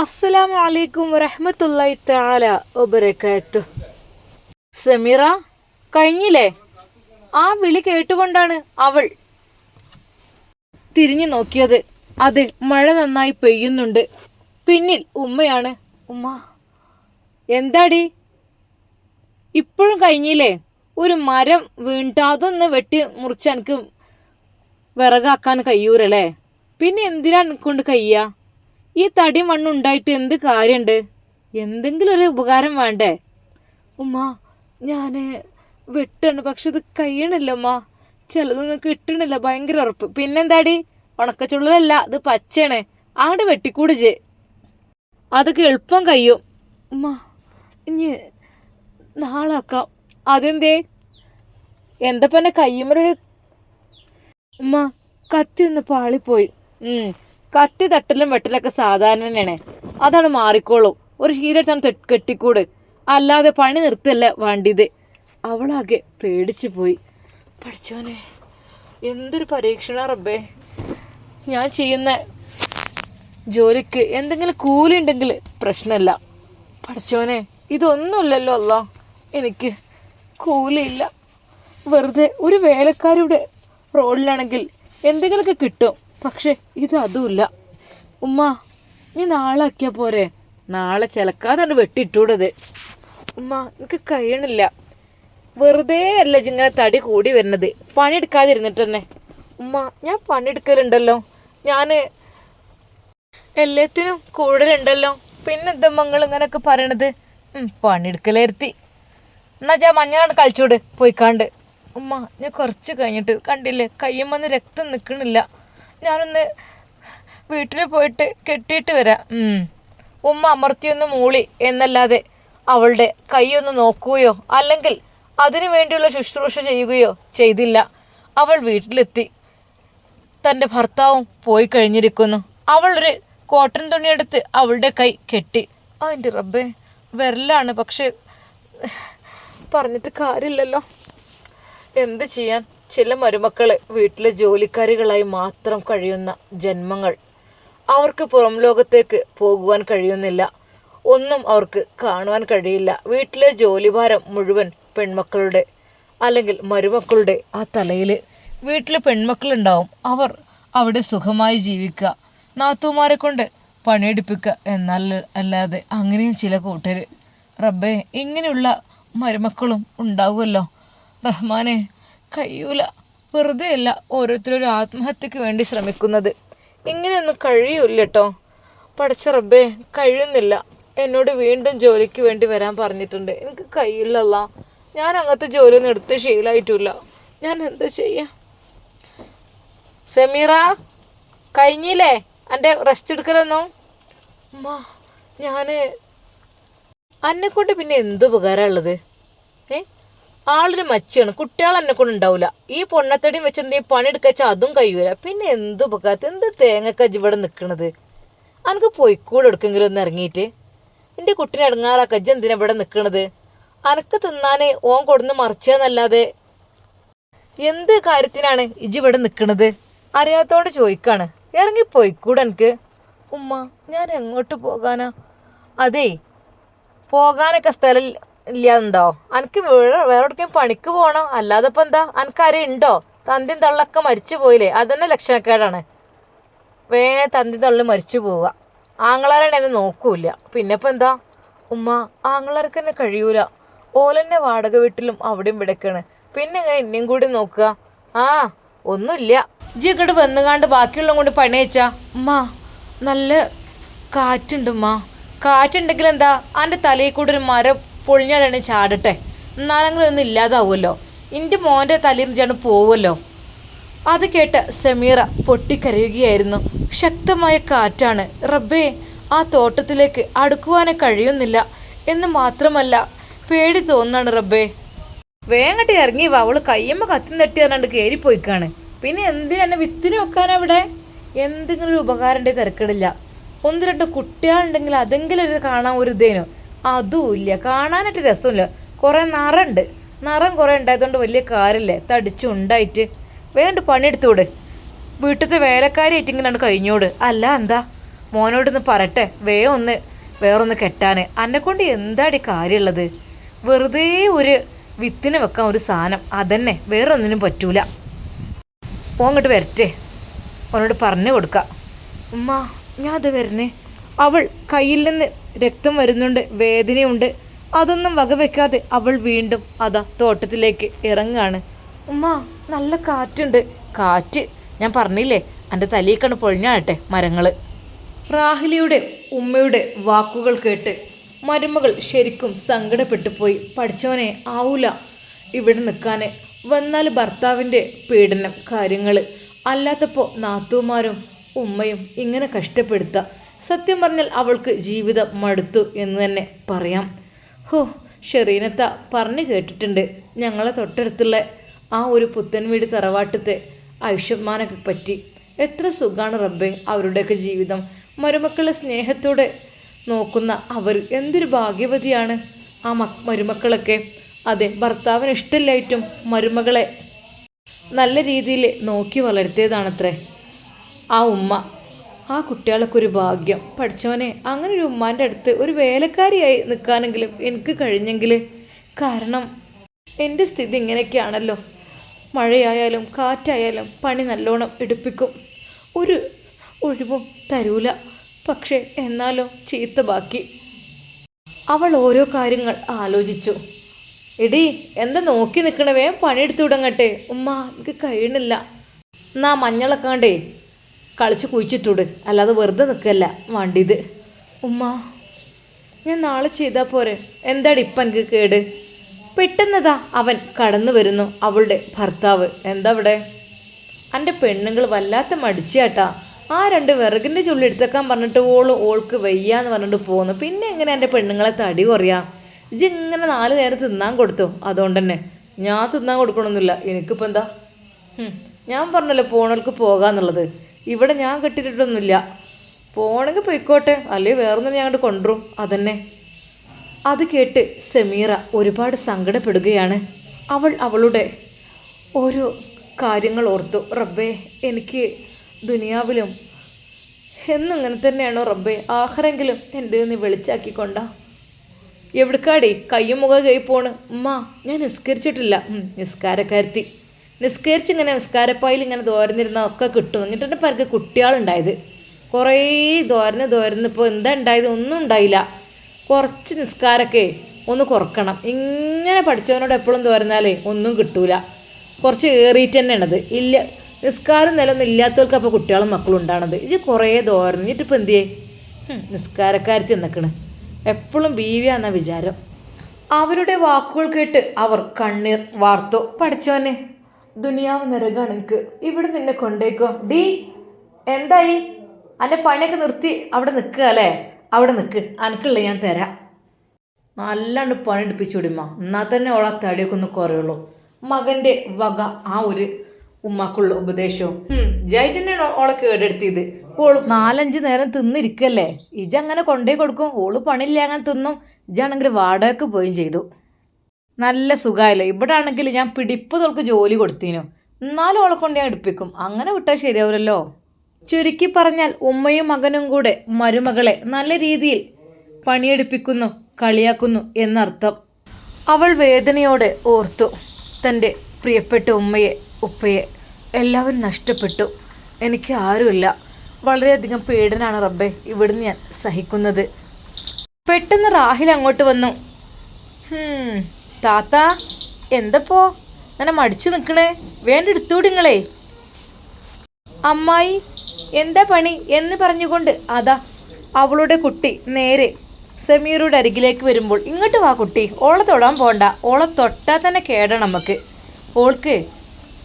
അസ്സലാമു അലൈക്കും വറഹമത്തല്ലായി തആല ഒബരക്കാത്തു സമീറ കഴിഞ്ഞില്ലേ? ആ വിളി കേട്ടുകൊണ്ടാണ് അവൾ തിരിഞ്ഞു നോക്കിയത്. അത് മഴ നന്നായി പെയ്യുന്നുണ്ട്. പിന്നിൽ ഉമ്മയാണ്. ഉമ്മ എന്താടി? ഇപ്പോഴും കഴിഞ്ഞില്ലേ? ഒരു മരം വീണിട്ട് അതൊന്ന് വെട്ടി മുറിച്ച് എനിക്ക് വിറകാക്കാൻ കഴിയൂരല്ലേ പിന്നെ എന്തിനാ കൊണ്ട് കഴിയുക ഈ തടി മണ്ണുണ്ടായിട്ട് എന്ത് കാര്യമുണ്ട് എന്തെങ്കിലും ഒരു ഉപകാരം വേണ്ടേ? ഉമ്മ ഞാൻ വെട്ടാണ്. പക്ഷെ ഇത് കഴിയണില്ല ഉമ്മ. ചിലതൊന്നും കിട്ടണില്ല. ഭയങ്കര ഉറപ്പ്. പിന്നെന്താടി? ഉണക്കച്ചുള്ളലല്ല ഇത് പച്ചയാണ്. അങ്ങോട്ട് വെട്ടിക്കൂടിച്ച് അതൊക്കെ എളുപ്പം കഴിയും. ഉമ്മ ഇനി നാളാക്കാം. അതെന്തേ? എന്താ പിന്നെ കയ്യുമ്മൊരു ഉമ്മ കത്തി ഒന്ന് പാളിപ്പോയി. ഉം. കത്തി തട്ടലും വെട്ടലൊക്കെ സാധാരണ തന്നെയാണ്. അതാണ് മാറിക്കോളും. ഒരു ശീലെടുത്താണ് കെട്ടിക്കൂട്. അല്ലാതെ പണി നിർത്തല്ല വേണ്ടിയത്. അവളാകെ പേടിച്ചു പോയി. പഠിച്ചോനെ എന്തൊരു പരീക്ഷണ റബ്ബേ. ഞാൻ ചെയ്യുന്ന ജോലിക്ക് എന്തെങ്കിലും കൂലി ഉണ്ടെങ്കിൽ പ്രശ്നമല്ല പഠിച്ചോനെ ഇതൊന്നുമില്ലല്ലോ അല്ല എനിക്ക് കൂലിയില്ല. വെറുതെ ഒരു വേലക്കാരിയുടെ റോഡിലാണെങ്കിൽ എന്തെങ്കിലുമൊക്കെ കിട്ടും. പക്ഷെ ഇത് അതുമില്ല. ഉമ്മ നീ നാളെ ആക്കിയാ പോരെ. നാളെ ചിലക്കാതാണ് വെട്ടിട്ടൂടത്. ഉമ്മ എനിക്ക് കഴിയണില്ല. വെറുതെ അല്ല ഇങ്ങനെ തടി കൂടി വരുന്നത്. പണിയെടുക്കാതിരുന്നിട്ട് തന്നെ ഉമ്മ ഞാൻ പണിയെടുക്കലുണ്ടല്ലോ. ഞാൻ എല്ലാത്തിനും കൂടുതലുണ്ടല്ലോ. പിന്നെന്താ മങ്ങൾ ഇങ്ങനെയൊക്കെ പറയണത്? പണിയെടുക്കലേർത്തി. എന്നാ ഞാൻ മഞ്ഞളാണ് കളിച്ചോട് പോയിക്കാണ്ട്. ഉമ്മ ഞാൻ കുറച്ച് കഴിഞ്ഞിട്ട് കണ്ടില്ലേ കയ്യുമ്മന്ന് രക്തം നിൽക്കണില്ല ഞാനൊന്ന് വീട്ടിൽ പോയിട്ട് കെട്ടിയിട്ട് വരാം. ഉമ്മ അമർത്തിയൊന്ന് മൂളി എന്നല്ലാതെ അവളുടെ കൈയൊന്ന് നോക്കുകയോ അല്ലെങ്കിൽ അതിനു വേണ്ടിയുള്ള ശുശ്രൂഷ ചെയ്യുകയോ ചെയ്തില്ല. അവൾ വീട്ടിലെത്തി. തന്റെ ഭർത്താവും പോയി കഴിഞ്ഞിരിക്കുന്നു. അവളൊരു കോട്ടൺ തുണിയെടുത്ത് അവളുടെ കൈ കെട്ടി. ആ എന്റെ റബ്ബേ വിരലാണ്. പക്ഷെ പറഞ്ഞിട്ട് കാര്യമില്ലല്ലോ. എന്ത് ചെയ്യാൻ? ചില മരുമക്കളെ വീട്ടിലെ ജോലിക്കാരികളായി മാത്രം കഴിയുന്ന ജന്മങ്ങൾ അവർക്ക് പുറം ലോകത്തേക്ക് പോകുവാൻ കഴിയുന്നില്ല. ഒന്നും അവർക്ക് കാണുവാൻ കഴിയില്ല. വീട്ടിലെ ജോലിഭാരം മുഴുവൻ പെൺമക്കളുടെ അല്ലെങ്കിൽ മരുമക്കളുടെ ആ തലയിൽ വീട്ടിൽ പെൺമക്കളുണ്ടാവും. അവർ അവിടെ സുഖമായി ജീവിക്കുക നാത്തൂമാരെ കൊണ്ട് പണിയെടുപ്പിക്കുക എന്നാൽ അല്ലാതെ അങ്ങനെയും ചില കൂട്ടർ റബ്ബേ ഇങ്ങനെയുള്ള മരുമക്കളും ഉണ്ടാവുമല്ലോ. റഹ്മാനെ കഴിയൂല. വെറുതെ അല്ല ഓരോരുത്തരും ആത്മഹത്യക്ക് വേണ്ടി ശ്രമിക്കുന്നത്. ഇങ്ങനെയൊന്നും കഴിയൂല്ല കേട്ടോ പഠിച്ച റബ്ബേ കഴിയുന്നില്ല. എന്നോട് വീണ്ടും ജോലിക്ക് വേണ്ടി വരാൻ പറഞ്ഞിട്ടുണ്ട്. എനിക്ക് കഴിയില്ലല്ല ഞാൻ അങ്ങനത്തെ ജോലിയൊന്നും എടുത്ത് ശീലമായിട്ടില്ല ഞാൻ എന്താ ചെയ്യാ? സമീറ കഴിഞ്ഞില്ലേ? എന്റെ റെസ്റ്റ് എടുക്കലൊന്നും? അമ്മാ ഞാൻ അന്നെ കൊണ്ട് പിന്നെ എന്ത് ഉപകാരമുള്ളത് ഏ? ആളൊരു മച്ചാണ്. കുട്ടികൾ എന്നെ കൊണ്ട് ഉണ്ടാവില്ല ഈ പൊണ്ണത്തടിയും വെച്ച് എന്തെങ്കിലും പണിയെടുക്കച്ചാൽ അതും കഴിയൂല. പിന്നെ എന്ത് ഉപകാരത്ത് എന്ത് തേങ്ങക്ക ഇവിടെ നിൽക്കണത് അനക്ക് പൊയ്ക്കൂടെ എടുക്കെങ്കിലും ഒന്ന് ഇറങ്ങിയിട്ട്. എന്റെ കുട്ടിനെ ഇടങ്ങാറാക്ക ഇജ്ജ് എന്തിനാ ഇവിടെ നിൽക്കണത് അനക്ക് തിന്നാനേ ഓൻ കൊടുന്ന് മറിച്ചെന്നല്ലാതെ എന്ത് കാര്യത്തിനാണ് ഇജ്ജ് ഇവിടെ നിൽക്കണത് അറിയാത്തോണ്ട് ചോദിക്കാണ്. ഇറങ്ങി പൊയ്ക്കൂടെ എനിക്ക് ഉമ്മ ഞാൻ എങ്ങോട്ട് പോകാനാ? അതേ പോകാനൊക്കെ സ്ഥലം ഇല്ലാന്നുണ്ടോ അനക്ക് വേറെ വേറെ എവിടേക്കും പണിക്ക് പോകണോ അല്ലാതെ ഇപ്പം എന്താ? അനക്കാരെയും ഉണ്ടോ? തന്തിയും തള്ളൊക്കെ മരിച്ചു പോയില്ലേ? അതന്നെ ലക്ഷണക്കേടാണ്. വേ തന്തി തള്ളി മരിച്ചു പോവുക. ആങ്ങളാരാണ് എന്നെ നോക്കൂല പിന്നെ ഇപ്പം എന്താ? ഉമ്മ ആങ്ങളാർക്ക് തന്നെ കഴിയൂല. ഓലെന്നെ വാടക വീട്ടിലും അവിടെയും ഇവിടെയൊക്കെയാണ്. പിന്നെ എന്നെയും കൂടി നോക്കുക. ആ ഒന്നുമില്ല ജി ഇങ്ങോട്ട് വന്നുകാണ്ട് ബാക്കിയുള്ള കൊണ്ട് പണി വെച്ചാ ഉമ്മ നല്ല കാറ്റുണ്ട് ഉമ്മ. കാറ്റുണ്ടെങ്കിൽ എന്താ എന്റെ തലയിൽ കൂടെ ഒരു മരം പൊളിഞ്ഞാലാണ് ചാടട്ടെ. എന്നാലെങ്കിലും ഒന്നും ഇല്ലാതാവുമല്ലോ. എന്റെ മോന്റെ നിന്ന് പോവുമല്ലോ. അത് കേട്ട് സമീറ പൊട്ടിക്കരയുകയായിരുന്നു. ശക്തമായ കാറ്റാണ്. റബ്ബേ ആ തോട്ടത്തിലേക്ക് അടുക്കുവാനേ കഴിയുന്നില്ല എന്ന് മാത്രമല്ല പേടി തോന്നാണ് റബ്ബേ. വേങ്ങട്ട് ഇറങ്ങി അവൾ കയ്യമ്മ കത്തി തട്ടി പറഞ്ഞാണ്ട് കയറിപ്പോയിക്കാണ് പിന്നെ എന്തിനെന്നെ വിത്തിന് വെക്കാനാ ഇവിടെ? എന്തെങ്കിലും ഒരു ഉപകാരം ഉണ്ടെങ്കിൽ തിരക്കിടില്ല. ഒന്ന് രണ്ട് കുട്ടികളുണ്ടെങ്കിൽ അതെങ്കിലും ഒരു കാണാൻ ഒരു ഇതേനു. അതും ഇല്ല കാണാനായിട്ട് രസമില്ല. കുറേ നിറണ്ട്. നിറം കുറേ ഉണ്ടായതുകൊണ്ട് വലിയ കാര്യമില്ലേ. തടിച്ചുണ്ടായിട്ട്. വേണ്ട പണിയെടുത്തൂടെ വീട്ടിലത്തെ വേലക്കാരി ആയിട്ട് ഇങ്ങനെയാണ് കഴിഞ്ഞോട് അല്ല എന്താ? മോനോടൊന്ന് പറട്ടെ വേ ഒന്ന് വേറൊന്ന് കെട്ടാൻ എന്നെ കൊണ്ട് എന്താടി കാര്യമുള്ളത്? വെറുതെ ഒരു വിത്തിന് വെക്കാൻ ഒരു സാധനം. അതന്നെ. വേറൊന്നിനും പറ്റൂല. പോങ്ങോട്ട് വരട്ടെ. അവനോട് പറഞ്ഞു കൊടുക്കാം. ഉമ്മ ഞാൻ അത് വരണേ. അവൾ കയ്യിൽ നിന്ന് രക്തം വരുന്നുണ്ട് വേദനയുണ്ട്. അതൊന്നും വകവെക്കാതെ അവൾ വീണ്ടും അതാ തോട്ടത്തിലേക്ക് ഇറങ്ങാണ്. ഉമ്മ നല്ല കാറ്റുണ്ട്. കാറ്റ്. ഞാൻ പറഞ്ഞില്ലേ എന്റെ തലയിക്കണ് പൊളിഞ്ഞാട്ടെ മരങ്ങൾ റാഹിലിയുടെ ഉമ്മയുടെ വാക്കുകൾ കേട്ട് മരുമകൾ ശരിക്കും സങ്കടപ്പെട്ടു പോയി. പഠിച്ചവനെ ആവൂല. ഇവിടെ നിൽക്കാൻ വന്നാൽ ഭർത്താവിന്റെ പീഡനം കാര്യങ്ങൾ അല്ലാത്തപ്പോൾ നാത്തൂമാരും ഉമ്മയും ഇങ്ങനെ കഷ്ടപ്പെടുത്തുക സത്യം പറഞ്ഞാൽ അവൾക്ക് ജീവിതം മടുത്തു എന്ന് തന്നെ പറയാം. ഹോ ഷെറീനത്ത പറഞ്ഞു കേട്ടിട്ടുണ്ട്. ഞങ്ങളെ തൊട്ടടുത്തുള്ള ആ ഒരു പുത്തൻ വീട് തറവാട്ടത്തെ ആയുഷ്യമാനൊക്കെ പറ്റി. എത്ര സുഖമാണ് റബ്ബെ അവരുടെയൊക്കെ ജീവിതം. മരുമക്കളെ സ്നേഹത്തോടെ നോക്കുന്ന അവർ എന്തൊരു ഭാഗ്യവതിയാണ് ആ മക് മരുമക്കളൊക്കെ. അതെ ഭർത്താവിന് ഇഷ്ടമില്ലായിട്ടും മരുമകളെ നല്ല രീതിയിൽ നോക്കി വളർത്തിയതാണത്രേ. ആ ഉമ്മ ആ കുട്ടികളൊക്കെ ഒരു ഭാഗ്യം. പഠിച്ചവനെ അങ്ങനെ ഒരു ഉമ്മാന്റെ അടുത്ത് ഒരു വേലക്കാരിയായി നിൽക്കാനെങ്കിലും എനിക്ക് കഴിഞ്ഞെങ്കിൽ കാരണം എന്റെ സ്ഥിതി ഇങ്ങനെയൊക്കെയാണല്ലോ. മഴയായാലും കാറ്റായാലും പണി നല്ലോണം എടുപ്പിക്കും. ഒരു ഒഴിവും തരൂല. പക്ഷേ എന്നാലോ ചീത്ത ബാക്കി. അവൾ ഓരോ കാര്യങ്ങൾ ആലോചിച്ചു. എടി എന്താ നോക്കി നിൽക്കണവേ പണിയെടുത്തു വിടങ്ങട്ടെ. ഉമ്മ എനിക്ക് കഴിയണില്ല. എന്നാ മഞ്ഞളൊക്കാണ്ടേ കളിച്ച് കുഴിച്ചിട്ടുട്. അല്ലാതെ വെറുതെ നിൽക്കല്ല വണ്ടിത് ഉമ്മ ഞാൻ നാളെ ചെയ്താൽ പോരെ. എന്താടി ഇപ്പം എനിക്ക് കേട്? പെട്ടെന്നതാ അവൻ കടന്നു വരുന്നു അവളുടെ ഭർത്താവ്. എന്താ അവിടെ? എന്റെ പെണ്ണുങ്ങൾ വല്ലാത്ത മടിച്ചാട്ടാ. ആ രണ്ട് വിറകിന്റെ ചുള്ളി എടുത്തേക്കാൻ പറഞ്ഞിട്ട് ഓൾ ഓൾക്ക് വയ്യാന്ന് പറഞ്ഞിട്ട് പോകുന്നു പിന്നെ എങ്ങനെ എന്റെ പെണ്ണുങ്ങളെ തടി കുറയാ? ഇജ് ഇങ്ങനെ നാല് നേരം തിന്നാൻ കൊടുത്തു. അതുകൊണ്ട് തന്നെ ഞാൻ തിന്നാൻ കൊടുക്കണമെന്നില്ല എനിക്കിപ്പോൾ എന്താ? ഞാൻ പറഞ്ഞല്ലോ പോണവർക്ക് പോകാന്നുള്ളത്. ഇവിടെ ഞാൻ കെട്ടിയിട്ടൊന്നുമില്ല പോണെങ്കിൽ പൊയ്ക്കോട്ടെ. അല്ലെങ്കിൽ വേറൊന്നും ഞാൻ അങ്ങോട്ട് കൊണ്ടുവരും. അതന്നെ. അത് കേട്ട് സമീറ ഒരുപാട് സങ്കടപ്പെടുകയാണ്. അവൾ അവളുടെ ഓരോ കാര്യങ്ങൾ ഓർത്തു. റബ്ബേ എനിക്ക് ദുനിയാവിലും എന്നും ഇങ്ങനെ തന്നെയാണോ റബ്ബേ ആഹാരെങ്കിലും എന്റെ ഒന്ന് വെളിച്ചാക്കിക്കൊണ്ട. എവിടുക്കാടേ? കയ്യും മുഖം കൈ പോണ്. ഉമ്മ ഞാൻ നിസ്കരിച്ചിട്ടില്ല. നിസ്കാരക്കാരത്തി. നിസ്കരിച്ച് ഇങ്ങനെ നിസ്കാരപ്പായിൽ ഇങ്ങനെ തോരന്നിരുന്ന ഒക്കെ കിട്ടും. എന്നിട്ടാണ് പേർക്ക് കുട്ടികളുണ്ടായത്. കുറേ തോരന്ന് തോരന്നിപ്പോൾ എന്താ ഉണ്ടായത്? ഒന്നും ഉണ്ടായില്ല. കുറച്ച് നിസ്കാരമൊക്കെ ഒന്ന് കുറക്കണം. ഇങ്ങനെ പഠിച്ചവനോട് എപ്പോഴും തോരുന്നാലേ ഒന്നും കിട്ടൂല. കുറച്ച് ഏറിയിട്ട് തന്നെയാണത്. ഇല്ല നിസ്കാരം നിലൊന്നും ഇല്ലാത്തവർക്ക് അപ്പോൾ കുട്ടികളും മക്കളും ഉണ്ടാണത് ഇത് കുറേ തോരഞ്ഞിട്ട് എന്ത് ചെയ്യേ നിസ്കാരക്കാരി ചെന്നക്കണ്. എപ്പോഴും ബീവിയാന്ന വിചാരം. അവരുടെ വാക്കുകൾ കേട്ട് അവർ കണ്ണീർ വാർത്തു. പഠിച്ചവനെ ദുനിയാവ് നിരകാണ് എനിക്ക്. ഇവിടെ നിന്നെ കൊണ്ടേക്കോ. ഡീ എന്തായി? അന്നെ പണിയൊക്കെ നിർത്തി അവിടെ നിൽക്കുക അല്ലേ? അവിടെ നിൽക്ക് അനക്കുള്ള ഞാൻ തരാം. നല്ലാണ്ട് പണിയെടുപ്പിച്ചു വിടുമ്മ എന്നാൽ തന്നെ ഓളെ തടിയൊക്കെ ഒന്ന് കുറയുള്ളൂ. മകന്റെ വക ആ ഒരു ഉമ്മാക്കുള്ള ഉപദേശവും. ജായിട്ട് തന്നെയാണ് ഓളെ കേടെടുത്തിയത് ഓൾ നാലഞ്ച് നേരം തിന്നിരിക്കല്ലേ? ഇജ അങ്ങനെ കൊണ്ടേ കൊടുക്കും. ഓൾ പണിയില്ല അങ്ങനെ തിന്നും. ഇജാണെങ്കിൽ വാടകയ്ക്ക് പോയും ചെയ്തു. നല്ല സുഖമായല്ലോ ഇവിടെ ആണെങ്കിൽ ഞാൻ പിടിപ്പ് തോൾക്ക് ജോലി കൊടുത്തിനു. എന്നാലും ഓളെ കൊണ്ട് ഞാൻ എടുപ്പിക്കും. അങ്ങനെ വിട്ടാൽ ശരിയാവില്ലല്ലോ ചുരുക്കി പറഞ്ഞാൽ ഉമ്മയും മകനും കൂടെ മരുമകളെ നല്ല രീതിയിൽ പണിയെടുപ്പിക്കുന്നു കളിയാക്കുന്നു എന്നർത്ഥം. അവൾ വേദനയോടെ ഓർത്തു. തന്റെ പ്രിയപ്പെട്ട ഉമ്മയെ ഉപ്പയെ എല്ലാവരും നഷ്ടപ്പെട്ടു. എനിക്ക് ആരുമില്ല. വളരെയധികം പീഡനാണ് റബ്ബെ ഇവിടുന്ന് ഞാൻ സഹിക്കുന്നത്. പെട്ടെന്ന് റാഹിൽ അങ്ങോട്ട് വന്നു. താത്ത എന്തപ്പോ? അങ്ങനെ മടിച്ചു നിൽക്കണേ. വേണ്ട എടുത്തുകൂടി നിങ്ങളെ. അമ്മായി എന്താ പണി? എന്ന് പറഞ്ഞുകൊണ്ട് അതാ അവളുടെ കുട്ടി നേരെ സമീറുടെ അരികിലേക്ക് വരുമ്പോൾ ഇങ്ങോട്ട് വാ കുട്ടി. ഓളെ തൊടാൻ പോണ്ട. ഓളെ തൊട്ടാൽ തന്നെ കേടാണ് നമുക്ക് ഓൾക്ക്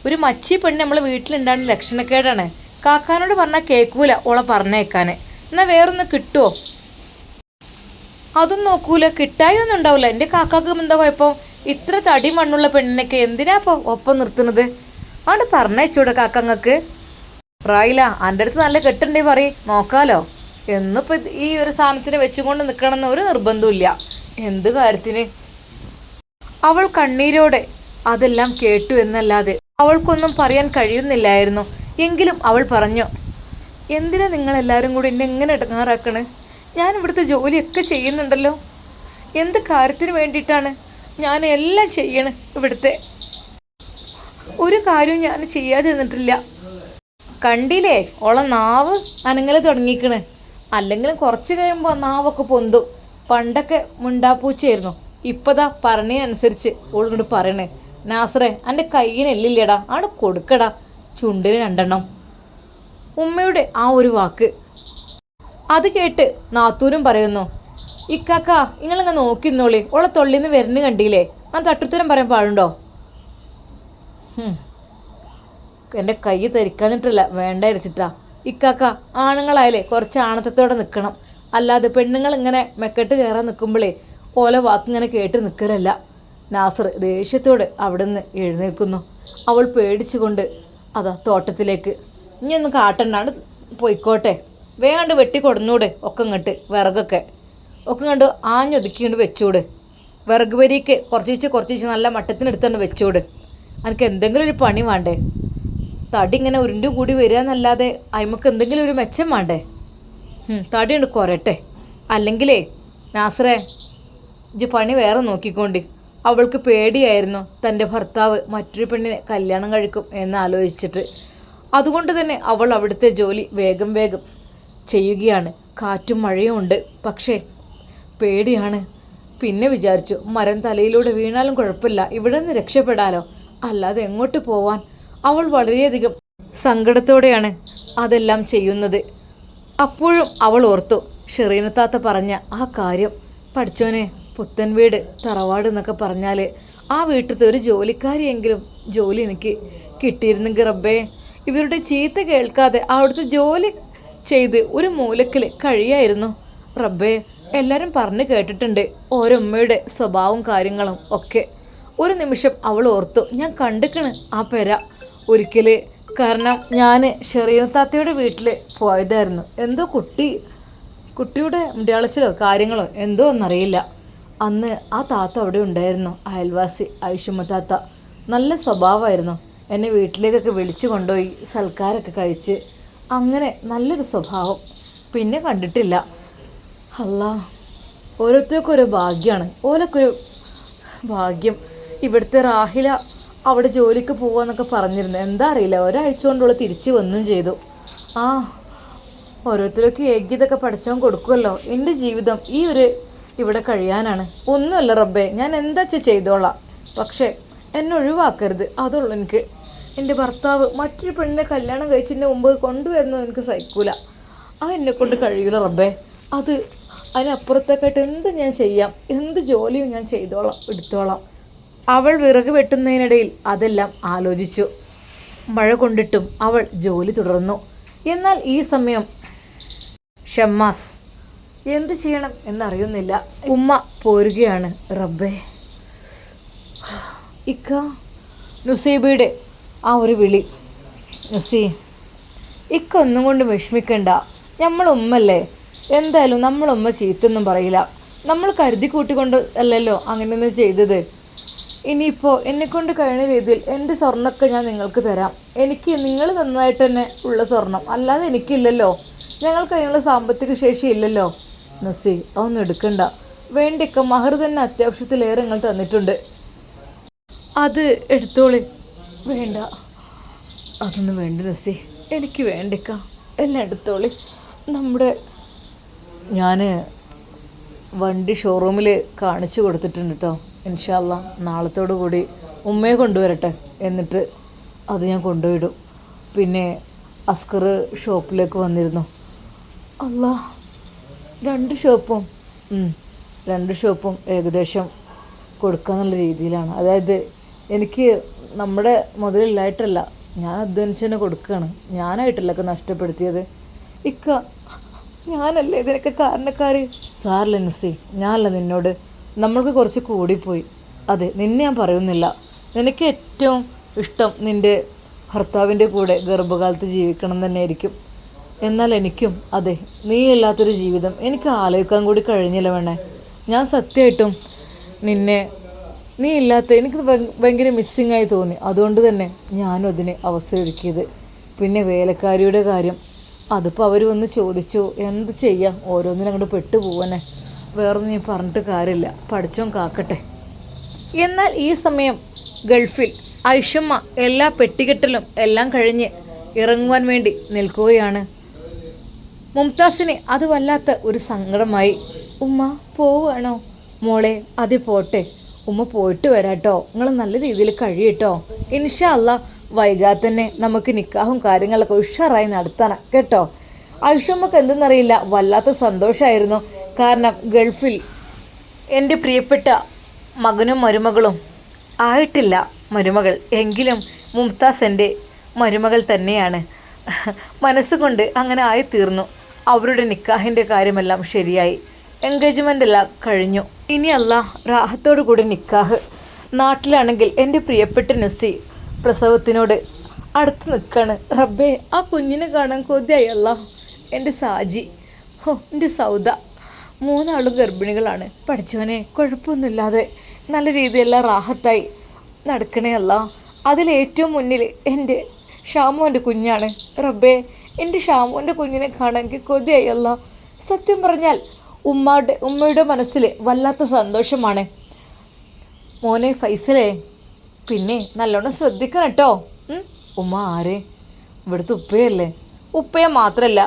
ഒരു മച്ചി പെണ്ണ് നമ്മളെ വീട്ടിലുണ്ടാകുന്ന ലക്ഷണക്കേടാണ്. കാക്കാനോട് പറഞ്ഞാൽ കേൾക്കൂല ഓളെ പറഞ്ഞേക്കാൻ എന്നാൽ വേറൊന്ന് കിട്ടുമോ അതൊന്നും നോക്കൂല. കിട്ടായി ഒന്നും ഉണ്ടാവില്ല. എന്റെ കാക്കാക്ക് എന്താ കുഴപ്പം? ഇത്ര തടി മണ്ണുള്ള പെണ്ണിനൊക്കെ എന്തിനാ ഒപ്പം നിർത്തുന്നത്? അവിടെ പറഞ്ഞയച്ചൂടെ കാക്കങ്ങൾക്ക് പ്രായില്ല എന്റെ അടുത്ത് നല്ല കെട്ടുണ്ടേ പറ നോക്കാലോ. എന്നിപ്പോൾ ഈ ഒരു സാധനത്തിന് വെച്ചുകൊണ്ട് നിൽക്കണമെന്ന് ഒരു നിർബന്ധമില്ല എന്ത് കാര്യത്തിന്? അവൾ കണ്ണീരോടെ അതെല്ലാം കേട്ടു എന്നല്ലാതെ അവൾക്കൊന്നും പറയാൻ കഴിയുന്നില്ലായിരുന്നു. എങ്കിലും അവൾ പറഞ്ഞു എന്തിനാ നിങ്ങൾ എല്ലാവരും കൂടി എന്നെ എങ്ങനെ ഇടങ്ങാറാക്കണ്? ഞാൻ ഇവിടുത്തെ ജോലിയൊക്കെ ചെയ്യുന്നുണ്ടല്ലോ. എന്ത് കാര്യത്തിന് വേണ്ടിയിട്ടാണ് ഞാൻ എല്ലാം ചെയ്യണേ ഇവിടുത്തെ. ഒരു കാര്യവും ഞാൻ ചെയ്യാതെ നിന്നിട്ടില്ല കണ്ടില്ലേ? ഓളെ നാവ് അനങ്ങൾ തുടങ്ങിക്കണ്. അല്ലെങ്കിലും കുറച്ച് കഴിയുമ്പോൾ നാവൊക്കെ പൊന്തും. പണ്ടൊക്കെ മുണ്ടാപ്പൂച്ചയായിരുന്നു. ഇപ്പതാ പറഞ്ഞനുസരിച്ച് ഓളിങ്ങോട്ട് പറയണേ. നാസറേ എന്റെ കയ്യിന് എല്ലില്ലടാ. ആണ് കൊടുക്കടാ. ചുണ്ടിന് രണ്ടെണ്ണം. ഉമ്മയുടെ ആ ഒരു വാക്ക്. അത് കേട്ട് നാത്തൂരും പറയുന്നു ഇക്കാക്ക നോക്കി നോക്കിന്നോളി? ഓളെ തൊള്ളിന്ന് വരുന്ന കണ്ടില്ലേ? ഞാൻ തട്ടുത്തരം പറയാൻ പാടുണ്ടോ. എന്റെ കൈ ധരിക്കാഞ്ഞിട്ടില്ല വേണ്ട അരിച്ചിട്ടാ ഇക്കാക്ക ആണുങ്ങളായാലേ കുറച്ച് ആണത്തത്തോടെ നിൽക്കണം അല്ലാതെ പെണ്ണുങ്ങൾ ഇങ്ങനെ മെക്കെട്ട് കയറാൻ നിൽക്കുമ്പോഴേ ഓല വാക്കിങ്ങനെ കേട്ട് നിൽക്കലല്ല നാസർ ദേഷ്യത്തോട് അവിടെ നിന്ന് എഴുന്നേൽക്കുന്നു. അവൾ പേടിച്ചുകൊണ്ട് അതാ തോട്ടത്തിലേക്ക്. ഇനി ഒന്ന് കാട്ടണ്ടാണ് പോയിക്കോട്ടെ. വേഗണ്ട് വെട്ടി കൊടുന്നൂടെ ഒക്കെ ഇങ്ങോട്ട് വിറകൊക്കെ. ഒക്കെ കണ്ട് ആഞ്ഞൊതുക്കിണ്ട് വെച്ചോട്. വിറക് വരിക്ക് കുറച്ച് കുറച്ച് നല്ല മട്ടത്തിനെടുത്തണ്ട് വെച്ചോട്. എനിക്ക് എന്തെങ്കിലും ഒരു പണി വേണ്ടേ? തടി ഇങ്ങനെ ഉരുണ്ടും കൂടി വരിക എന്നല്ലാതെ അയിമക്ക് എന്തെങ്കിലും ഒരു മെച്ചം വേണ്ടേ? തടി ഉണ്ട് കുറയട്ടെ അല്ലെങ്കിലേ നാസറേ ഇജ് പണി വേറെ നോക്കിക്കൊണ്ട്. അവൾക്ക് പേടിയായിരുന്നു തന്റെ ഭർത്താവ് മറ്റൊരു പെണ്ണിനെ കല്യാണം കഴിക്കും എന്ന് ആലോചിച്ചിട്ട്. അതുകൊണ്ട് തന്നെ അവൾ അവിടുത്തെ ജോലി വേഗം വേഗം ചെയ്യുകയാണ്. കാറ്റും മഴയും ഉണ്ട്. പക്ഷേ പേടിയാണ്. പിന്നെ വിചാരിച്ചു മരം തലയിലൂടെ വീണാലും കുഴപ്പമില്ല ഇവിടെ നിന്ന് രക്ഷപ്പെടാലോ. അല്ലാതെ എങ്ങോട്ട് പോവാൻ? അവൾ വളരെയധികം സങ്കടത്തോടെയാണ് അതെല്ലാം ചെയ്യുന്നത്. അപ്പോഴും അവൾ ഓർത്തു ഷെറീനത്താത്ത പറഞ്ഞ ആ കാര്യം. പഠിച്ചോനെ പുത്തൻ വീട് തറവാട് എന്നൊക്കെ പറഞ്ഞാൽ ആ വീട്ടിലത്തെ ഒരു ജോലിക്കാരിയെങ്കിലും ജോലി എനിക്ക് കിട്ടിയിരുന്നെങ്കിൽ റബ്ബേ. ഇവരുടെ ചീത്ത കേൾക്കാതെ അവിടുത്തെ ജോലി ചെയ്ത് ഒരു മൂലക്കിൽ കഴിയായിരുന്നു. റബ്ബേ എല്ലാവരും പറഞ്ഞു കേട്ടിട്ടുണ്ട് ഓരമ്മയുടെ സ്വഭാവവും കാര്യങ്ങളും ഒക്കെ. ഒരു നിമിഷം അവൾ ഓർത്തു ഞാൻ കണ്ടിക്കണ് ആ പെര. ഒരിക്കൽ കാരണം ഞാൻ ഷെറീന താത്തയുടെ വീട്ടിൽ പോയതായിരുന്നു. എന്തോ കുട്ടി കുട്ടിയുടെ മുടിയാളച്ചിലോ കാര്യങ്ങളോ എന്തോ ഒന്നറിയില്ല. അന്ന് ആ താത്ത അവിടെ ഉണ്ടായിരുന്നു അയൽവാസി ആയുഷമ്മ താത്ത. നല്ല സ്വഭാവമായിരുന്നു. എന്നെ വീട്ടിലേക്കൊക്കെ വിളിച്ചു കൊണ്ടുപോയി സൽക്കാരമൊക്കെ കഴിച്ച്. അങ്ങനെ നല്ലൊരു സ്വഭാവം. പിന്നെ കണ്ടിട്ടില്ല. അല്ലാ ഓരോരുത്തർക്കും ഓരോ ഭാഗ്യമാണ് ഓലൊക്കൊരു ഭാഗ്യം. ഇവിടുത്തെ റാഹില അവിടെ ജോലിക്ക് പോവാന്നൊക്കെ പറഞ്ഞിരുന്നു. എന്താ അറിയില്ല ഒരാഴ്ച കൊണ്ടുള്ള തിരിച്ചു വന്നും ചെയ്തു. ആ ഓരോരുത്തർക്ക് യോഗ്യതൊക്കെ പഠിച്ചവൻ കൊടുക്കുമല്ലോ എന്റെ ജീവിതം ഈ ഒരു ഇവിടെ കഴിയാനാണ്. ഒന്നുമല്ല റബ്ബേ ഞാൻ എന്താ ചെയ്തോളാം. പക്ഷേ എന്നെ ഒഴിവാക്കരുത്. അതുള്ളൂ എനിക്ക്. എന്റെ ഭർത്താവ് മറ്റൊരു പെണ്ണിനെ കല്യാണം കഴിച്ചതിന്റെ മുമ്പ് കൊണ്ടുവരുന്നത് എനിക്ക് സഹിക്കൂല. ആ എന്നെ കൊണ്ട് കഴിയില്ല റബ്ബേ. അത് അതിനപ്പുറത്തേക്കായിട്ട് എന്ത് ഞാൻ ചെയ്യാം? എന്ത് ജോലിയും ഞാൻ ചെയ്തോളാം എടുത്തോളാം. അവൾ വിറക് വെട്ടുന്നതിനിടയിൽ അതെല്ലാം ആലോചിച്ചു. മഴ കൊണ്ടിട്ടും അവൾ ജോലി തുടർന്നു. എന്നാൽ ഈ സമയം ഷമ്മാസ് എന്ത് ചെയ്യണം എന്നറിയുന്നില്ല. ഉമ്മ പോരുകയാണ്. റബ്ബേ. ഇക്ക നുസീബയുടെ ആ ഒരു വിളി. നുസീ ഇക്ക ഒന്നും കൊണ്ട് വിഷമിക്കണ്ട. നമ്മൾ ഉമ്മല്ലേ. എന്തായാലും നമ്മളമ്മ ചീത്തൊന്നും പറയില്ല. നമ്മൾ കരുതി കൂട്ടിക്കൊണ്ട് അല്ലല്ലോ അങ്ങനെയൊന്നും ചെയ്തത്. ഇനിയിപ്പോൾ എന്നെക്കൊണ്ട് കഴിയുന്ന രീതിയിൽ എന്റെ സ്വർണമൊക്കെ ഞാൻ നിങ്ങൾക്ക് തരാം. എനിക്ക് നിങ്ങൾ നന്നായിട്ട് തന്നെ ഉള്ള സ്വർണം. അല്ലാതെ എനിക്കില്ലല്ലോ. ഞങ്ങൾക്ക് അതിനുള്ള സാമ്പത്തിക ശേഷി ഇല്ലല്ലോ. നസി അതൊന്നും എടുക്കണ്ട. വേണ്ടിക്ക മഹർ തന്നെ അത്യാവശ്യത്തിലേറെ നിങ്ങൾ തന്നിട്ടുണ്ട്. അത് എടുത്തോളി. വേണ്ട. അതൊന്നും വേണ്ട നസി. എനിക്ക് വേണ്ടിക്ക. എല്ലാം എടുത്തോളി. നമ്മുടെ ഞാൻ വണ്ടി ഷോറൂമിൽ കാണിച്ചു കൊടുത്തിട്ടുണ്ട് കേട്ടോ ഇൻഷാല്ല നാളത്തോടു കൂടി ഉമ്മയെ കൊണ്ടുവരട്ടെ എന്നിട്ട് അത് ഞാൻ കൊണ്ടുവിടും. പിന്നെ അസ്കർ ഷോപ്പിലേക്ക് വന്നിരുന്നു. അല്ല രണ്ട് ഷോപ്പും രണ്ട് ഷോപ്പും ഏകദേശം കൊടുക്കാന്നുള്ള രീതിയിലാണ്. അതായത് എനിക്ക് നമ്മുടെ മുതലില്ലായിട്ടല്ല ഞാൻ അധ്വാനിച്ച് തന്നെ കൊടുക്കുകയാണ് ഞാനായിട്ടല്ല ഒക്കെ നഷ്ടപ്പെടുത്തിയത്. ഇക്ക ഞാനല്ലേ ഇതിനൊക്കെ കാരണക്കാര്? സാറില്ല നുസി ഞാനല്ല നിന്നോട്. നമ്മൾക്ക് കുറച്ച് കൂടിപ്പോയി. അതെ നിന്നെ ഞാൻ പറയുന്നില്ല. നിനക്ക് ഏറ്റവും ഇഷ്ടം നിന്റെ ഭർത്താവിന്റെ കൂടെ ഗർഭകാലത്ത് ജീവിക്കണം തന്നെ ആയിരിക്കും. എന്നാൽ എനിക്കും അതെ നീ ഇല്ലാത്തൊരു ജീവിതം. എനിക്ക് ആലോചിക്കാൻ കൂടി കഴിഞ്ഞില്ല വേണേ. ഞാൻ സത്യമായിട്ടും നിന്നെ നീ ഇല്ലാത്ത എനിക്ക് ഭയ- ഭയങ്കര മിസ്സിങ് ആയി തോന്നി. അതുകൊണ്ട് തന്നെ ഞാനും അതിന് അവസരം ഒരുക്കിയത് പിന്നെ വേലക്കാരിയുടെ കാര്യം. അതിപ്പോൾ അവർ വന്ന് ചോദിച്ചു എന്ത് ചെയ്യാം? ഓരോന്നിനും അങ്ങോട്ട് പെട്ടുപോവാനെ വേറൊന്നും ഞാൻ പറഞ്ഞിട്ട് കാര്യമില്ല. പഠിച്ചോൻ കാക്കട്ടെ. എന്നാൽ ഈ സമയം ഗൾഫിൽ ഐഷമ്മ എല്ലാ പെട്ടികെട്ടലും എല്ലാം കഴിഞ്ഞ് ഇറങ്ങുവാൻ വേണ്ടി നിൽക്കുകയാണ്. മുംതാസിന് അത് വല്ലാത്ത ഒരു സങ്കടമായി. ഉമ്മ പോവുകയാണോ? മോളെ അതി പോട്ടെ. ഉമ്മ പോയിട്ട് വരാട്ടോ. നിങ്ങൾ നല്ല രീതിയിൽ കഴിയട്ടോ. ഇൻഷാ അല്ല വൈകാതെ തന്നെ നമുക്ക് നിക്കാഹും കാര്യങ്ങളൊക്കെ ഉഷാറായി നടത്തണം കേട്ടോ? ഐഷമ്മക്ക് എന്തെന്നറിയില്ല വല്ലാത്ത സന്തോഷമായിരുന്നു കാരണം ഗൾഫിൽ എന്റെ പ്രിയപ്പെട്ട മകനും മരുമകളും ആയിട്ടില്ല മരുമകൾ. എങ്കിലും മുംതാസ് എന്റെ മരുമകൾ തന്നെയാണ്. മനസ്സുകൊണ്ട് അങ്ങനെ ആയിത്തീർന്നു. അവരുടെ നിക്കാഹിന്റെ കാര്യമെല്ലാം ശരിയായി. എൻഗേജ്മെന്റ് എല്ലാം കഴിഞ്ഞു. ഇനിയല്ല റാഹത്തോടു കൂടി നിക്കാഹ്. നാട്ടിലാണെങ്കിൽ എന്റെ പ്രിയപ്പെട്ട നുസി പ്രസവത്തിനോട് അടുത്ത് നിൽക്കാണ്. റബ്ബേ ആ കുഞ്ഞിനെ കാണാൻ കൊതിയായല്ല എന്റെ സാജി ഹോ എന്റെ സൗദ. മൂന്നാളും ഗർഭിണികളാണ്. പഠിച്ചവനെ കുഴപ്പമൊന്നുമില്ലാതെ നല്ല രീതിയെല്ലാം റാഹത്തായി നടക്കണേ അല്ല. അതിലേറ്റവും മുന്നിൽ എന്റെ ഷാമുവിന്റെ കുഞ്ഞാണ്. റബ്ബേ എന്റെ ഷാമുവിന്റെ കുഞ്ഞിനെ കാണാൻ എനിക്ക് കൊതിയായി അല്ല. സത്യം പറഞ്ഞാൽ ഉമ്മയുടെ ഉമ്മയുടെ മനസ്സിൽ വല്ലാത്ത സന്തോഷമാണ്. മോനെ ഫൈസലേ പിന്നെ നല്ലോണം ശ്രദ്ധിക്കണം കേട്ടോ ഉമ്മ ആരെ? ഇവിടുത്തെ ഉപ്പയല്ലേ? ഉപ്പയെ മാത്രമല്ല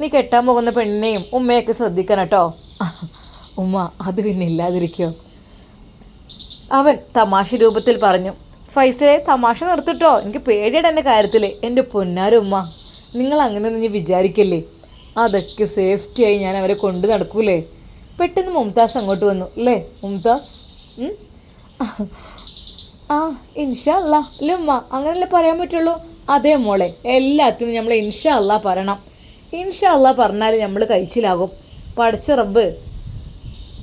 നീ കെട്ടാൻ പോകുന്ന പെണ്ണിനെയും ഉമ്മയൊക്കെ ശ്രദ്ധിക്കണം കേട്ടോ ഉമ്മ അത് പിന്നെ ഇല്ലാതിരിക്കോ. അവൻ തമാശ രൂപത്തിൽ പറഞ്ഞു. ഫൈസലെ തമാശ നിർത്തിട്ടോ. എനിക്ക് പേടിയുടെ എന്റെ കാര്യത്തിൽ എന്റെ പൊന്നാരുമ്മ നിങ്ങൾ അങ്ങനെയൊന്നും ഞാൻ വിചാരിക്കല്ലേ? അതൊക്കെ സേഫ്റ്റിയായി ഞാൻ അവരെ കൊണ്ടു നടക്കൂലേ? പെട്ടെന്ന് മുംതാസ് അങ്ങോട്ട് വന്നു. അല്ലേ മുംതാസ്? ആ ഇൻഷാ ലുമ്മ അങ്ങനല്ലേ പറയാൻ പറ്റുള്ളൂ? അതെ മോളെ എല്ലാത്തിനും നമ്മൾ ഇൻഷാ അല്ലാ പറയണം. ഇൻഷാ അല്ലാ പറഞ്ഞാൽ നമ്മൾ കഴിച്ചിലാകും. പഠിച്ച റബ്ബ്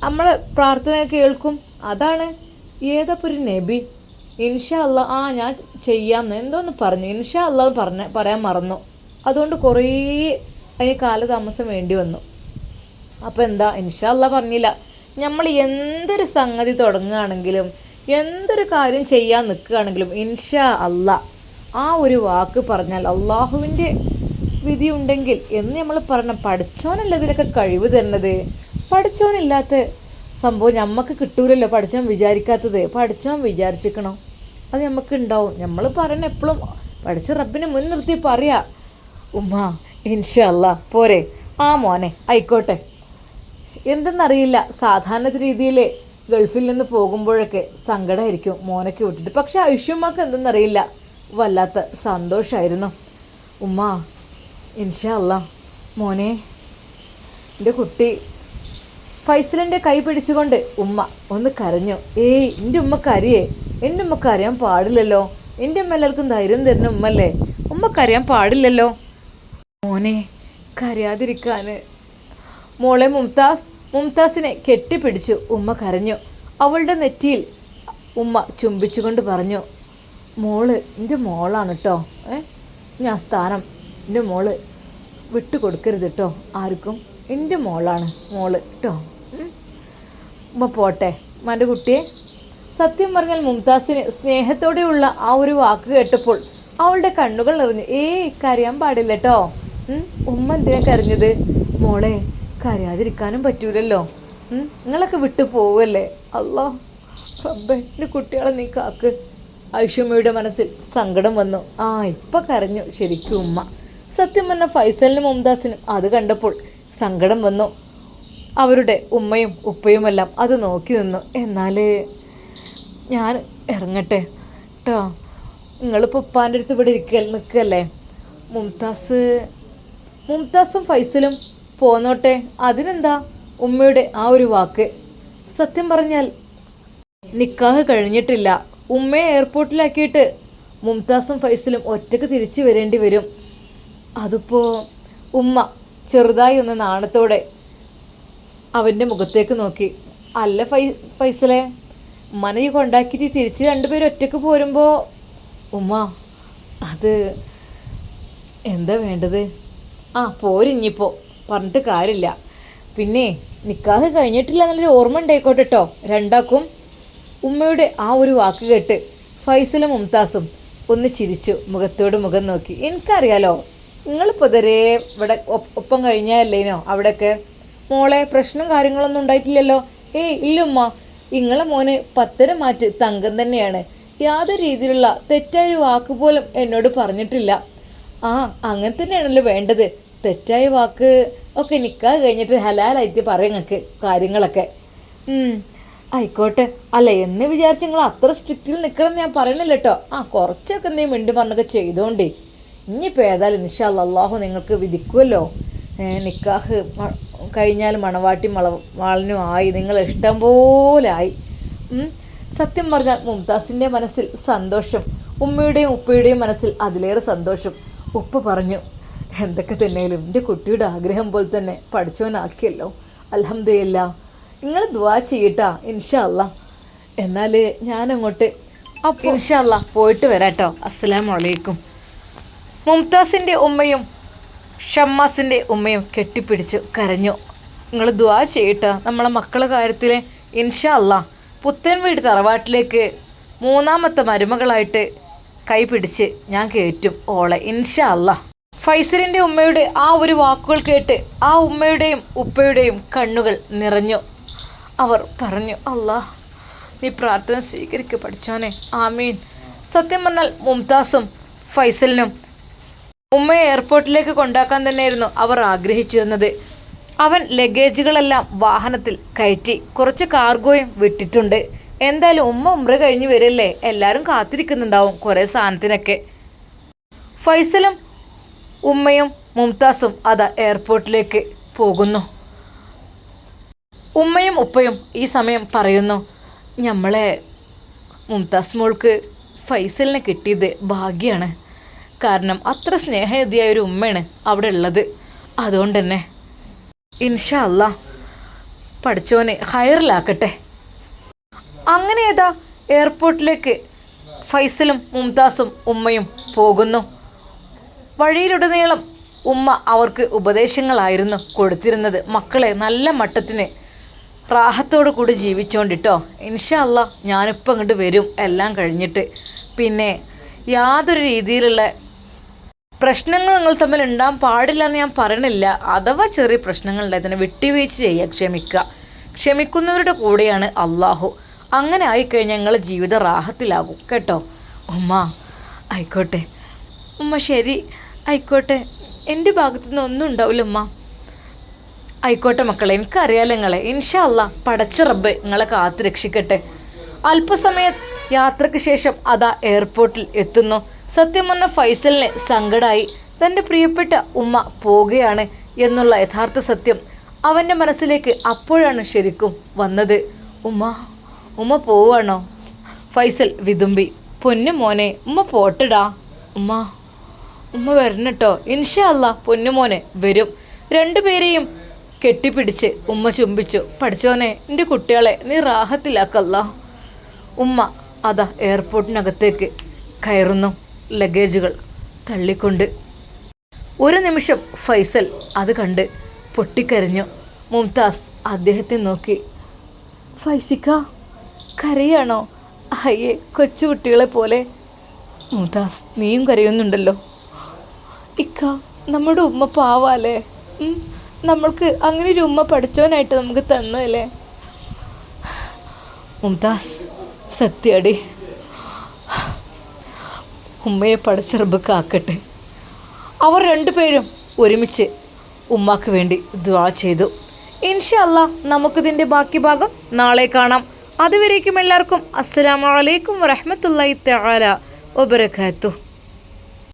നമ്മളെ പ്രാർത്ഥന കേൾക്കും. അതാണ് ഏതപ്പോൾ ഒരു നബി. ഇൻഷാ അല്ല ആ ഞാൻ ചെയ്യാമെന്ന് എന്തോന്ന് പറഞ്ഞു. ഇൻഷാ അല്ല പറഞ്ഞ പറയാൻ മറന്നു. അതുകൊണ്ട് കുറേ അതിന് കാലതാമസം വേണ്ടി വന്നു. അപ്പോൾ എന്താ ഇൻഷാ അല്ല പറഞ്ഞില്ല. നമ്മൾ എന്തൊരു സംഗതി തുടങ്ങുകയാണെങ്കിലും എന്തൊരു കാര്യം ചെയ്യാൻ നിൽക്കുകയാണെങ്കിലും ഇൻഷാ അല്ല ആ ഒരു വാക്ക് പറഞ്ഞാൽ അള്ളാഹുവിന്റെ വിധി ഉണ്ടെങ്കിൽ എന്ന് നമ്മൾ പറഞ്ഞ പഠിച്ചോനല്ല ഇതിനൊക്കെ കഴിവ് തരുന്നത്? പഠിച്ചോനില്ലാത്ത സംഭവം നമുക്ക് കിട്ടൂലല്ലോ പഠിച്ചോൻ വിചാരിക്കാത്തത്. പഠിച്ചോൻ വിചാരിച്ചിക്കണം അത് നമുക്ക് ഉണ്ടാവും. നമ്മൾ പറയണ എപ്പോഴും പഠിച്ച റബ്ബിനെ മുൻനിർത്തി പറയാ. ഉമ്മ ഇൻഷാ അല്ല പോരെ. ആ മോനെ ആയിക്കോട്ടെ. എന്തെന്നറിയില്ല. സാധാരണ രീതിയിൽ ഗൾഫിൽ നിന്ന് പോകുമ്പോഴൊക്കെ സങ്കടമായിരിക്കും മോനൊക്കെ വിട്ടിട്ട്. പക്ഷെ ഐഷുമ്മക്ക് എന്തെന്നറിയില്ല. വല്ലാത്ത സന്തോഷമായിരുന്നു ഉമ്മ ഇൻഷല്ല മോനെ എന്റെ കുട്ടി. ഫൈസലിന്റെ കൈ പിടിച്ചുകൊണ്ട് ഉമ്മ ഒന്ന് കരഞ്ഞു. ഏയ് എന്റെ ഉമ്മ കരയേ എന്റെ ഉമ്മ കരയാൻ പാടില്ലല്ലോ. എന്റെ ഉമ്മ എല്ലാവർക്കും ധൈര്യം തരുന്ന ഉമ്മല്ലേ? ഉമ്മ കരയാൻ പാടില്ലല്ലോ. മോനെ കരയാതിരിക്കാൻ മോളെ മുംതാസ് മുംതാസിനെ കെട്ടിപ്പിടിച്ചു ഉമ്മ കരഞ്ഞു. അവളുടെ നെറ്റിയിൽ ഉമ്മ ചുംബിച്ചുകൊണ്ട് പറഞ്ഞു മോൾ എന്റെ മോളാണ് കേട്ടോ ഏ? ഞാൻ സ്ഥാനം എന്റെ മോൾ വിട്ടു കൊടുക്കരുത് കേട്ടോ ആർക്കും? എന്റെ മോളാണ് മോൾ കേട്ടോ ഉമ്മ പോട്ടെ മന്റെ കുട്ടിയെ. സത്യം പറഞ്ഞാൽ മുംതാസിന് സ്നേഹത്തോടെയുള്ള ആ ഒരു വാക്ക് കേട്ടപ്പോൾ അവളുടെ കണ്ണുകൾ നിറഞ്ഞു. ഏയ് കരയാൻ പാടില്ല കേട്ടോ ഉമ്മ എന്തിനാ കരഞ്ഞത്? മോളെ കരയാതിരിക്കാനും പറ്റൂലല്ലോ. നിങ്ങളൊക്കെ വിട്ടു പോവല്ലേ? അല്ലോ റബ്ബെ എന്റെ കുട്ടികളെ നീ കാക്ക്. ഐഷമ്മയുടെ മനസ്സിൽ സങ്കടം വന്നു. ആ ഇപ്പം കരഞ്ഞു. ശരിക്കും ഉമ്മ. സത്യം പറഞ്ഞ ഫൈസലിനും മുംതാസിനും അത് കണ്ടപ്പോൾ സങ്കടം വന്നു. അവരുടെ ഉമ്മയും ഉപ്പയുമെല്ലാം അത് നോക്കി നിന്നു. എന്നാൽ ഞാൻ ഇറങ്ങട്ടെ. കേട്ടോ നിങ്ങളിപ്പോൾ ഉപ്പാന്റെ അടുത്ത് ഇവിടെ ഇരിക്കൽ നിൽക്കല്ലേ മുംതാസ് മുംതാസും ഫൈസലും പോന്നോട്ടെ. അതിനെന്താ ഉമ്മയുടെ ആ ഒരു വാക്ക്? സത്യം പറഞ്ഞാൽ നിക്കാഹ് കഴിഞ്ഞിട്ടില്ല. ഉമ്മയെ എയർപോർട്ടിലാക്കിയിട്ട് മുംതാസും ഫൈസലും ഒറ്റയ്ക്ക് തിരിച്ചു വരേണ്ടി വരും. അതിപ്പോൾ ഉമ്മ ചെറുതായി ഒന്ന് നാണത്തോടെ അവന്റെ മുഖത്തേക്ക് നോക്കി. അല്ല ഫൈ ഫൈസലെ ഉമ്മനെ ഈ കൊണ്ടാക്കിയിട്ട് തിരിച്ച് രണ്ടുപേരും ഒറ്റയ്ക്ക് പോരുമ്പോൾ ഉമ്മ അത് എന്താ വേണ്ടത്? ആ പോരിഞ്ഞിപ്പോൾ പറഞ്ഞിട്ട് കാര്യമില്ല. പിന്നെ നിക്കാഹ് കഴിഞ്ഞിട്ടില്ല എന്നുള്ളൊരു ഓർമ്മ ഉണ്ടായിക്കോട്ടെ കേട്ടോ രണ്ടാക്കും ഉമ്മയുടെ ആ ഒരു വാക്ക് കേട്ട് ഫൈസലും മുംതാസും ഒന്ന് ചിരിച്ചു മുഖത്തോട് മുഖം നോക്കി. എനിക്കറിയാലോ നിങ്ങളിപ്പോൾ ഇതരേ ഇവിടെ ഒപ്പ് കഴിഞ്ഞല്ലേനോ അവിടെയൊക്കെ മോളെ പ്രശ്നം കാര്യങ്ങളൊന്നും ഉണ്ടായിട്ടില്ലല്ലോ? ഏയ് ഇല്ലുമ്മ ഇങ്ങളെ മോന് പത്തര മാറ്റ് തങ്കം തന്നെയാണ്. യാതൊരു രീതിയിലുള്ള തെറ്റായ വാക്ക് പോലും എന്നോട് പറഞ്ഞിട്ടില്ല. ആ അങ്ങനെ തന്നെയാണല്ലോ വേണ്ടത്. തെറ്റായ വാക്ക് ഒക്കെ നിൽക്കാൻ കഴിഞ്ഞിട്ട് ഹലാലായിട്ട് പറയും നിങ്ങൾക്ക് കാര്യങ്ങളൊക്കെ. ആയിക്കോട്ടെ. അല്ല എന്ന് വിചാരിച്ച് നിങ്ങൾ അത്ര സ്ട്രിക്റ്റിൽ നിൽക്കണം ഞാൻ പറയണില്ല കേട്ടോ ആ കുറച്ചൊക്കെ എന്തെങ്കിലും മിണ്ടി പറഞ്ഞൊക്കെ ചെയ്തോണ്ടേ. ഇനിയിപ്പോൾ ഏതായാലും നിഷാ അള്ളാഹു നിങ്ങൾക്ക് വിധിക്കുമല്ലോ നിക്കാഹ് കഴിഞ്ഞാൽ മണവാട്ടി മള വാളിനും ആയി. നിങ്ങൾ ഇഷ്ടം പോലെ ആയി. ഉം. സത്യം പറഞ്ഞാൽ മുംതാസിന്റെ മനസ്സിൽ സന്തോഷം ഉമ്മയുടെയും ഉപ്പയുടെയും മനസ്സിൽ അതിലേറെ സന്തോഷം. ഉപ്പ പറഞ്ഞു. എന്തൊക്കെ തന്നെയാലും. എന്റെ കുട്ടിയുടെ ആഗ്രഹം പോലെ തന്നെ പഠിച്ചവനാക്കിയല്ലോ. അലഹമില്ല നിങ്ങൾ ദ്വാ ചെയ്യട്ടാ ഇൻഷല്ല എന്നാൽ ഞാനങ്ങോട്ട് അപ്പോൾ ഇൻഷല്ല പോയിട്ട് വരാട്ടോ. അസ്സലാമു അലൈക്കും മുംതാസിന്റെ ഉമ്മയും ഷമ്മാസിന്റെ ഉമ്മയും കെട്ടിപ്പിടിച്ചു കരഞ്ഞു. നിങ്ങൾ ദ്വാ ചെയ്യട്ട. നമ്മളെ മക്കളെ കാര്യത്തിൽ ഇൻഷല്ല പുത്തൻ വീട് തറവാട്ടിലേക്ക് മൂന്നാമത്തെ മരുമകളായിട്ട് കൈ പിടിച്ച് ഞാൻ കയറ്റും ഓളെ. ഇൻഷാ അല്ലാ ഫൈസലിന്റെ ഉമ്മയുടെ ആ ഒരു വാക്കുകൾ കേട്ട് ആ ഉമ്മയുടെയും ഉപ്പയുടെയും കണ്ണുകൾ നിറഞ്ഞു. അവർ പറഞ്ഞു അല്ലാ നീ പ്രാർത്ഥന സ്വീകരിക്കുക പഠിച്ചോനെ ആമീൻ. സത്യം പറഞ്ഞാൽ മുംതാസും ഫൈസലിനും ഉമ്മയെ എയർപോർട്ടിലേക്ക് കൊണ്ടാക്കാൻ തന്നെയായിരുന്നു അവർ ആഗ്രഹിച്ചിരുന്നത്. അവൻ ലഗേജുകളെല്ലാം വാഹനത്തിൽ കയറ്റി കുറച്ച് കാർഗോയും വിട്ടിട്ടുണ്ട്. എന്തായാലും ഉമ്മ ഉമ്ര കഴിഞ്ഞ് വരില്ലേ? എല്ലാവരും കാത്തിരിക്കുന്നുണ്ടാവും കുറേ സാധനത്തിനൊക്കെ. ഫൈസലും ഉമ്മയും മുംതാസും അത് എയർപോർട്ടിലേക്ക് പോകുന്നു. ഉമ്മയും ഉപ്പയും ഈ സമയം പറയുന്നു നമ്മളെ മുംതാസ് മോൾക്ക് ഫൈസലിനെ കിട്ടിയത് ഭാഗ്യമാണ് കാരണം അത്ര സ്നേഹയതിയായ ഒരു ഉമ്മയാണ് അവിടെ ഉള്ളത്. അതുകൊണ്ട് തന്നെ ഇൻഷാ അല്ല പഠിച്ചോനെ ഹയറിലാക്കട്ടെ അങ്ങനെ ഏതാ എയർപോർട്ടിലേക്ക് ഫൈസലും മുംതാസും ഉമ്മയും പോകുന്നു. വഴിയിലുടനീളം ഉമ്മ അവർക്ക് ഉപദേശങ്ങളായിരുന്നു കൊടുത്തിരുന്നത്. മക്കളെ നല്ല മട്ടത്തിന് റാഹത്തോടു കൂടി ജീവിച്ചോണ്ടിട്ടോ. ഇൻഷാ അല്ല ഞാനിപ്പോൾ അങ്ങോട്ട് വരും. എല്ലാം കഴിഞ്ഞിട്ട്. പിന്നെ യാതൊരു രീതിയിലുള്ള പ്രശ്നങ്ങൾ നിങ്ങൾ തമ്മിൽ ഉണ്ടാകാൻ പാടില്ല എന്ന് ഞാൻ പറയണില്ല. അഥവാ ചെറിയ പ്രശ്നങ്ങൾ ഉണ്ടായതിനെ വിട്ടുവീഴ്ച ചെയ്യുക ക്ഷമിക്കുക. ക്ഷമിക്കുന്നവരുടെ കൂടെയാണ് അള്ളാഹു അങ്ങനെ ആയിക്കഴിഞ്ഞാൽ ഞങ്ങൾ ജീവിതം റാഹത്തിലാകും. കേട്ടോ? ഉമ്മ ആയിക്കോട്ടെ. ഉമ്മ ശരി. ആയിക്കോട്ടെ. എന്റെ ഭാഗത്തു നിന്ന് ഒന്നും ഉണ്ടാവില്ല ഉമ്മ. ആയിക്കോട്ടെ മക്കളെ എനിക്കറിയാലോ നിങ്ങളെ. ഇൻഷാ അല്ല പടച്ച റബ്ബ് നിങ്ങളെ കാത്തു രക്ഷിക്കട്ടെ. അല്പസമയ യാത്രയ്ക്ക് ശേഷം അതാ എയർപോർട്ടിൽ എത്തുന്നു. സത്യം പറഞ്ഞ ഫൈസലിന് സങ്കടമായി തന്റെ പ്രിയപ്പെട്ട ഉമ്മ പോവുകയാണ് എന്നുള്ള യഥാർത്ഥ സത്യം അവന്റെ മനസ്സിലേക്ക് അപ്പോഴാണ് ശരിക്കും വന്നത്. ഉമ്മ ഉമ്മ പോവാണോ? ഫൈസൽ വിതുമ്പി. പൊന്നു മോനെ ഉമ്മ പോട്ടടാ. ഉമ്മ. ഉമ്മ വരണം ഇൻഷാ അല്ല പൊന്നുമോനെ വരും. രണ്ടുപേരെയും കെട്ടിപ്പിടിച്ച് ഉമ്മ ചുംബിച്ചു. പഠിച്ചോനെ എന്റെ കുട്ടികളെ നീ റാഹത്തിലാക്കല്ല ഉമ്മ അതാ എയർപോർട്ടിനകത്തേക്ക് കയറുന്നു ലഗേജുകൾ തള്ളിക്കൊണ്ട്. ഒരു നിമിഷം ഫൈസൽ അത് കണ്ട് പൊട്ടിക്കരഞ്ഞു. മുംതാസ് അദ്ദേഹത്തെ നോക്കി. ഫൈസിക്ക കരയാണോ? അയ്യേ കൊച്ചുകുട്ടികളെ പോലെ. മുംതാസ് നീയും കരയുന്നുണ്ടല്ലോ. ഇക്ക നമ്മുടെ ഉമ്മ പാവാലേ നമ്മൾക്ക് അങ്ങനെ ഒരു ഉമ്മ പഠിച്ചവനായിട്ട് നമുക്ക് തന്നല്ലേ മുംതാസ് സത്യടി. ഉമ്മയെ പഠിച്ചറബ് കാക്കട്ടെ. അവർ രണ്ടുപേരും ഒരുമിച്ച് ഉമ്മാക്ക് വേണ്ടി ദ്വാ ചെയ്തു. ഇൻഷല്ല നമുക്കിതിന്റെ ബാക്കി ഭാഗം നാളെ കാണാം. അതുവരേക്കും എല്ലാവർക്കും അസ്സലാമലൈക്കും വറഹമത്തല്ലാ തആല വബറകാതുഹു.